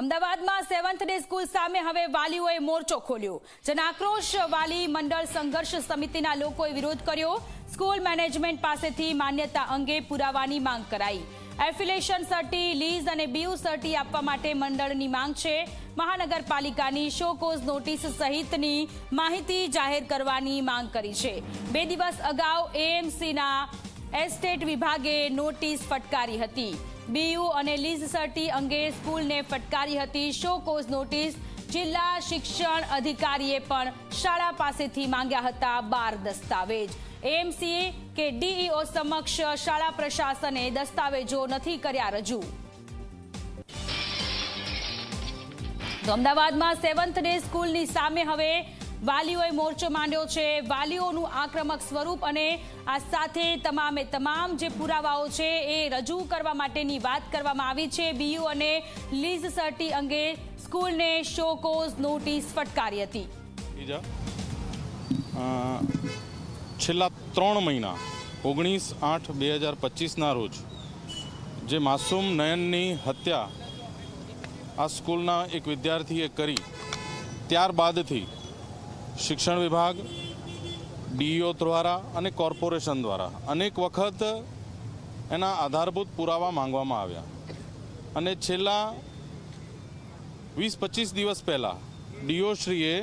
અમદાવાદમાં seventh day school સામે હવે વાલીઓએ મોરચો ખોલ્યો. જેના આક્રોશ વાલી મંડળ સંઘર્ષ સમિતિના લોકોએ વિરોધ કર્યો. સ્કૂલ મેનેજમેન્ટ પાસેથી માન્યતા અંગે પુરાવાની માંગ કરાઈ. એફિલેશન સર્ટી, લીઝ અને બીયુ સર્ટી આપવા માટે મંડળની માંગ છે. મહાનગરપાલિકાની શોકોઝ નોટિસ સહિતની માહિતી જાહેર કરવાની માંગ કરી છે. બે દિવસ અગાઉ એએમસીના એસ્ટેટ વિભાગે નોટિસ ફટકારી હતી. બીયુ અને લીઝ સર્ટી અંગે સ્કૂલને ફટકારી હતી શો કોઝ નોટિસ. જિલ્લા શિક્ષણ અધિકારીએ પણ શાળા પાસેથી માંગ્યા હતા બાર દસ્તાવેજ. એએમસીએ કે ડીઈઓ સમક્ષ શાળા પ્રશાસને દસ્તાવેજો નથી કર્યા રજૂ. અમદાવાદમાં સેવન્થ ડે સ્કૂલની સામે હવે વાલીઓએ મોરચો માંડ્યો છે. વાલીઓનું આક્રમક સ્વરૂપ અને આ સાથે તમામે તમામ જે પુરાવાઓ છે એ રજૂ કરવા માટેની વાત કરવામાં આવી છે. બીયુ અને લીઝ સર્ટી અંગે સ્કૂલને શો કોઝ નોટિસ ફટકારી હતી. છેલ્લા ત્રણ મહિના, ઓગણીસ આઠ બે હજાર પચીસના રોજ, જે માસૂમ નયનની હત્યા આ સ્કૂલના એક વિદ્યાર્થીએ કરી, ત્યારબાદથી શિક્ષણ વિભાગ ડીઈઓ દ્વારા અને કોર્પોરેશન દ્વારા અનેક વખત એના આધારભૂત પુરાવા માંગવામાં આવ્યા. અને છેલ્લા વીસ પચીસ દિવસ પહેલાં ડીઓશ્રીએ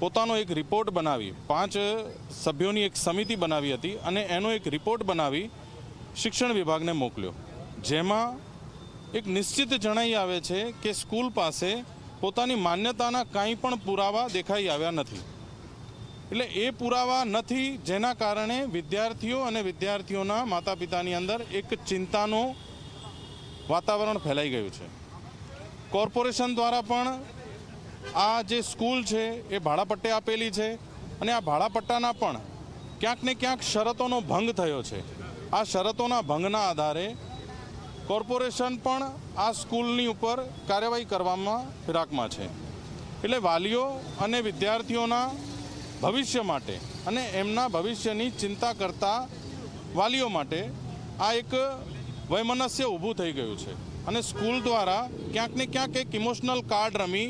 પોતાનો એક રિપોર્ટ બનાવી, પાંચ સભ્યોની એક સમિતિ બનાવી હતી અને એનો એક રિપોર્ટ બનાવી શિક્ષણ વિભાગને મોકલ્યો. જેમાં એક નિશ્ચિત જણાઈ આવે છે કે સ્કૂલ પાસે પોતાની માન્યતાના કાંઈ પણ પુરાવા દેખાઈ આવ્યા નથી. એટલે એ પુરાવા નથી જેના કારણે વિદ્યાર્થીઓ અને વિદ્યાર્થીઓના માતા પિતાની અંદર એક ચિંતાનું વાતાવરણ ફેલાઈ ગયું છે. કોર્પોરેશન દ્વારા પણ આ જે સ્કૂલ છે એ ભાડાપટ્ટે આપેલી છે અને આ ભાડાપટ્ટાના પણ ક્યાંક ને ક્યાંક શરતોનો ભંગ થયો છે. આ શરતોના ભંગના આધારે કોર્પોરેશન પણ આ સ્કૂલની ઉપર કાર્યવાહી કરવામાં ફિરાકમાં છે. એટલે વાલીઓ અને વિદ્યાર્થીઓના ભવિષ્ય માટે અને એમના ભવિષ્યની ચિંતા કરતા વાલીઓ માટે આ એક વૈમનસ્ય ઊભું થઈ ગયું છે. અને સ્કૂલ દ્વારા ક્યાંક ને ક્યાંક એક ઇમોશનલ કાર્ડ રમી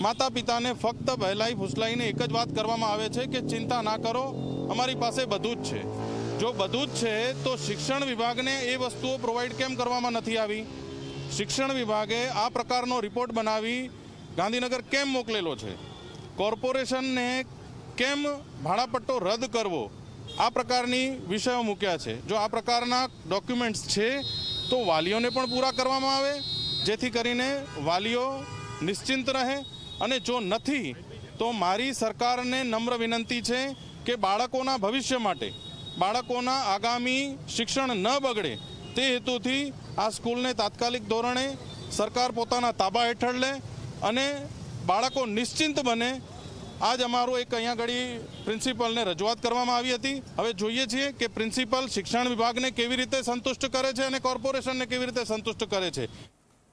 માતા પિતાને ફક્ત બહેલાઈ ફૂસલાઈને એક જ વાત કરવામાં આવે છે કે ચિંતા ના કરો, અમારી પાસે બધું જ છે. જો બધું જ છે, તો શિક્ષણ વિભાગને એ વસ્તુઓ પ્રોવાઈડ કેમ કરવામાં નથી આવી? શિક્ષણ વિભાગે આ પ્રકારનો રિપોર્ટ બનાવી ગાંધીનગર કેમ મોકલેલો છે? કોર્પોરેશનને કેમ ભાડાપટ્ટો રદ કરવો? આ પ્રકારની વિષયો મૂક્યા છે. જો આ પ્રકારના ડોક્યુમેન્ટ્સ છે, તો વાલીઓને પણ પૂરા કરવામાં આવે, જેથી કરીને વાલીઓ નિશ્ચિંત રહે. અને જો નથી, તો મારી સરકારને નમ્ર વિનંતી છે કે બાળકોના ભવિષ્ય માટે બાળકોના આગામી શિક્ષણ ન બગડે તે હેતુથી આ સ્કૂલને તાત્કાલિક ધોરણે સરકાર પોતાના તાબા હેઠળ લે અને બાળકો નિશ્ચિંત બને. આજ અમારું એક અહીંયા ઘડી પ્રિન્સિપલને રજૂઆત કરવામાં આવી હતી. હવે જોઈએ છીએ કે પ્રિન્સિપલ શિક્ષણ વિભાગને કેવી રીતે સંતુષ્ટ કરે છે અને કોર્પોરેશનને કેવી રીતે સંતુષ્ટ કરે છે.